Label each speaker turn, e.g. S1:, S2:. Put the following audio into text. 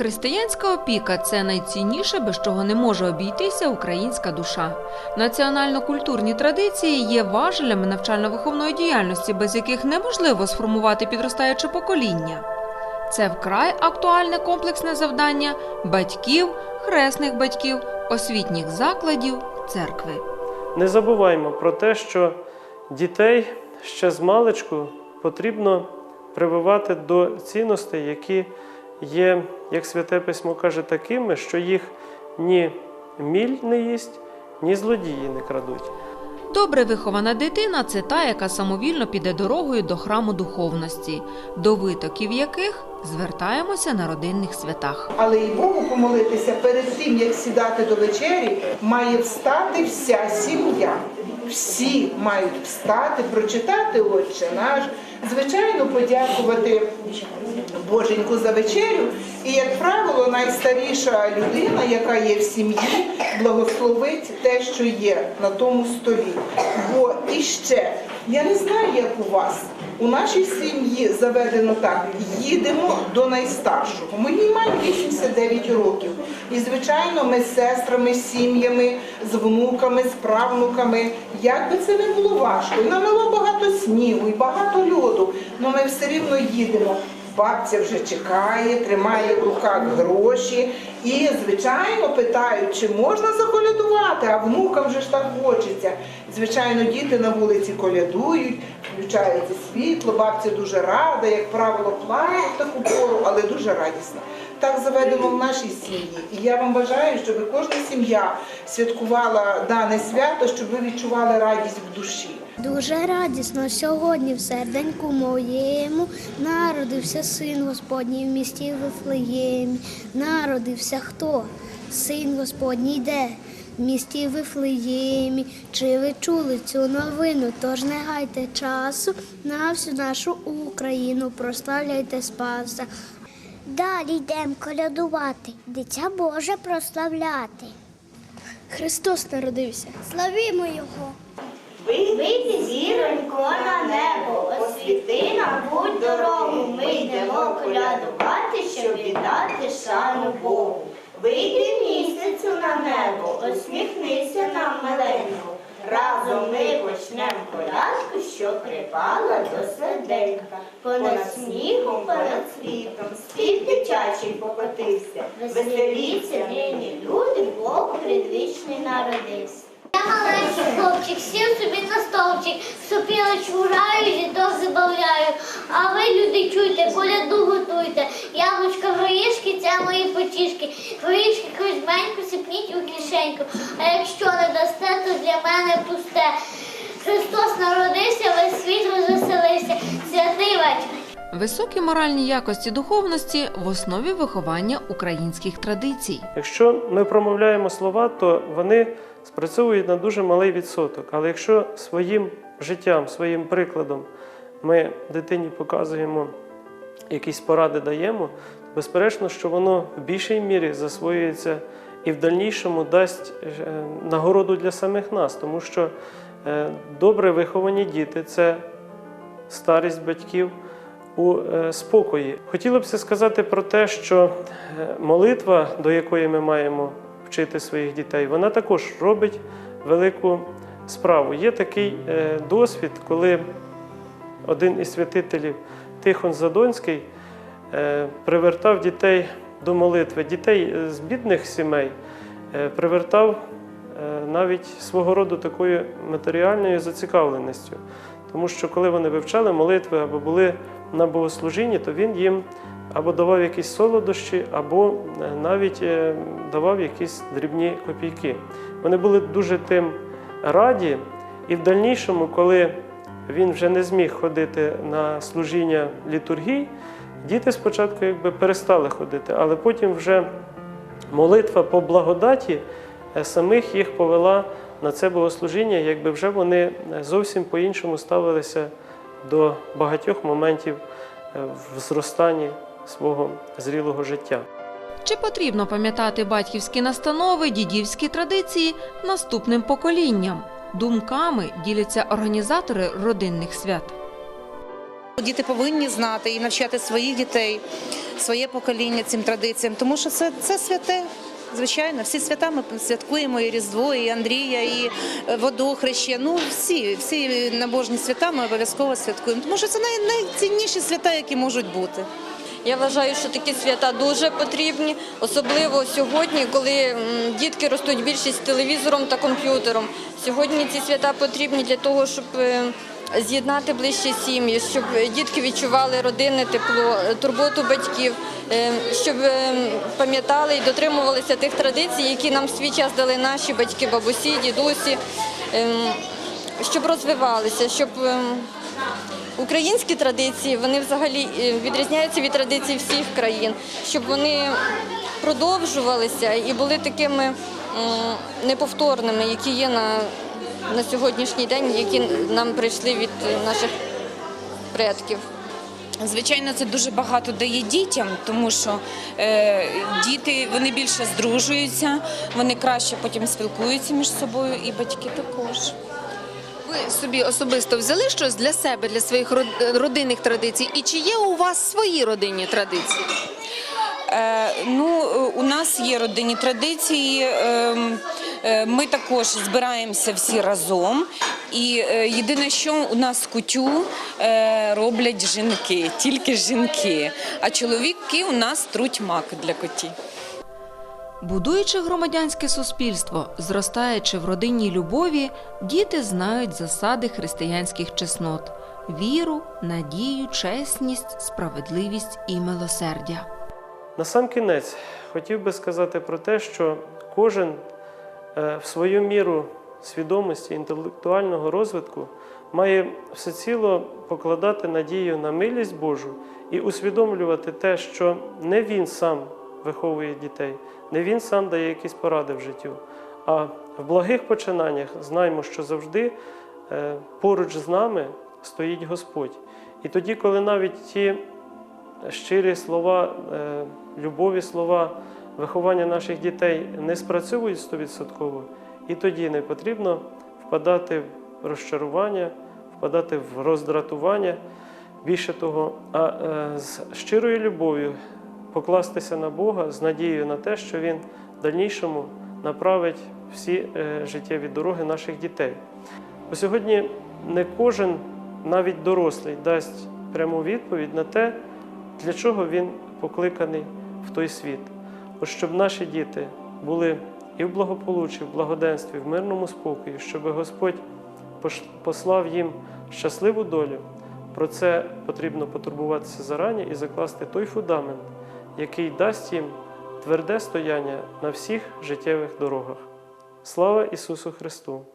S1: Християнська опіка це найцінніше, без чого не може обійтися українська душа. Національно-культурні традиції є важелями навчально-виховної діяльності, без яких неможливо сформувати підростаюче покоління. Це вкрай актуальне комплексне завдання батьків, хресних батьків, освітніх закладів, церкви.
S2: Не забуваймо про те, що дітей ще з маличку потрібно прививати до цінностей, які є, як Святе Письмо каже, такими, що їх ні міль не їсть, ні злодії не крадуть.
S1: Добре вихована дитина це та, яка самовільно піде дорогою до храму духовності, до витоків яких звертаємося на родинних святах.
S3: Але і Богу помолитися перед тим, як сідати до вечері, має встати вся сім'я. Всі мають встати, прочитати Отче наш, звичайно, подякувати Боженьку за вечерю. І, як правило, найстаріша людина, яка є в сім'ї, благословить те, що є на тому столі. Бо іще, я не знаю, як у вас. У нашій сім'ї заведено так: їдемо до найстаршого. Моїй мамі 89 років. І, звичайно, ми з сестрами, з сім'ями, з внуками, з правнуками. Як би це не було важко, і намело багато снігу, і багато льоду, але ми все рівно їдемо. Бабця вже чекає, тримає в руках гроші і, звичайно, питають, чи можна заколядувати, а внукам вже ж так хочеться. Звичайно, діти на вулиці колядують, включається світло, бабця дуже рада, як правило, плаче в таку пору, але дуже радісна. Так заведено в нашій сім'ї. І я вам бажаю, щоб кожна сім'я святкувала дане свято, щоб ви відчували радість в душі.
S4: Дуже радісно сьогодні в серденьку моєму народився син Господній в місті Вифлеємі. Народився хто? Син Господній йде в місті Вифлеємі. Чи ви чули цю новину? Тож не гайте часу на всю нашу Україну прославляйте Спаса. Далі йдемо колядувати, дитя Боже прославляти. Христос народився. Славімо Його!
S5: Вийди, зіронько, на небо, освіти нам будь дорогу. Ми йдемо колядувати, щоб віддати шану Богу. Вийди місяцю на небо, усміхнися нам миленько. Разом ми почнем колядку, що припала до серденька. Понад снігом, понад світом, спів дитячий покотився. Веселіться нині люди, Бог предвічний народився.
S4: Я маленький хлопчик, сів собі сопілочку граю, діток забавляю. А ви, люди, чуйте, коляду готуйте. Яблучка горішки, це мої потішки. Горішки кузьменьку сипніть у кишеньку. А якщо не дасте, то для мене пусте. Христос народився, весь світ розвеселився. Святий вечір.
S1: Високі моральні якості духовності в основі виховання українських традицій.
S2: Якщо ми промовляємо слова, то вони спрацьовують на дуже малий відсоток. Але якщо своїм життям, своїм прикладом. Ми дитині показуємо якісь поради даємо, безперечно, що воно в більшій мірі засвоюється і в дальнішому дасть е, нагороду для самих нас, тому що е, добре виховані діти це старість батьків у е, спокої. Хотілося б сказати про те, що молитва, до якої ми маємо вчити своїх дітей, вона також робить велику справу. Є такий е, досвід, коли один із святителів Тихон Задонський е, привертав дітей до молитви, дітей е, з бідних сімей привертав навіть свого роду такою матеріальною зацікавленістю. Тому що коли вони вивчали молитви або були на богослужінні, то він їм або давав якісь солодощі, або навіть давав якісь дрібні копійки. Вони були дуже тим раді, і в дальнішому, коли він вже не зміг ходити на служіння літургій, діти спочатку якби перестали ходити, але потім вже молитва по благодаті е, самих їх повела на це богослужіння, якби вже вони е, зовсім по-іншому ставилися до багатьох моментів е, в зростанні свого зрілого життя.
S1: Чи потрібно пам'ятати батьківські настанови, дідівські традиції наступним поколінням? Думками діляться організатори родинних свят.
S6: Діти повинні знати і навчати своїх дітей, своє покоління цим традиціям, тому що це, це святе. Звичайно, всі свята ми святкуємо і Різдво, і Андрія, і е, водохреще. Ну всі, всі набожні свята ми обов'язково святкуємо, тому що це най, найцінніші свята, які можуть бути.
S7: Я вважаю, що такі свята дуже потрібні, особливо сьогодні, коли дітки ростуть більшість з телевізором та комп'ютером. Сьогодні ці свята потрібні для того, щоб е, з'єднати ближче сім'ї, щоб дітки відчували родинне тепло, е, турботу батьків, е, щоб пам'ятали і дотримувалися тих традицій, які нам в свій час дали наші батьки, бабусі, дідусі, ем, щоб розвивалися, щоб. Українські традиції вони взагалі е, відрізняються від традицій всіх країн, щоб вони продовжувалися і були такими неповторними, які є на, на сьогоднішній день, які нам прийшли від наших предків.
S8: Звичайно, це дуже багато дає дітям, тому що е, діти вони більше здружуються, вони краще потім спілкуються між собою, і батьки також.
S1: Ви собі особисто взяли щось для себе, для своїх род- родинних традицій? І чи є у вас свої родинні традиції?
S8: Е, ну, е, у нас є родинні традиції. ем, е, Ми також збираємося всі разом. І єдине, що у нас кутю роблять жінки, тільки жінки. А чоловіки у нас труть мак для котів.
S1: Будуючи громадянське суспільство, зростаючи в родинній любові, діти знають засади християнських чеснот: віру, надію, чесність, справедливість і милосердя.
S2: На сам кінець хотів би сказати про те, що кожен е, в свою міру свідомості інтелектуального розвитку має всеціло покладати надію на милість Божу і усвідомлювати те, що не він сам виховує дітей, не він сам дає якісь поради в життю. А в благих починаннях знаємо, що завжди е, поруч з нами стоїть Господь. І тоді, коли навіть ті щирі слова, е, любові слова, виховання наших дітей не спрацьовують стовідсотково, і тоді не потрібно впадати в розчарування, впадати в роздратування. Більше того, а е, з щирою любов'ю покластися на Бога з надією на те, що Він в дальнішому направить всі е, життєві дороги наших дітей. Бо сьогодні не кожен, навіть дорослий, дасть пряму відповідь на те, для чого він покликаний в той світ. Ось щоб наші діти були і в благополуччі, в благоденстві, в мирному спокої, щоб Господь послав їм щасливу долю. Про це потрібно потурбуватися зарані і закласти той фундамент, який дасть їм тверде стояння на всіх життєвих дорогах. Слава Ісусу Христу!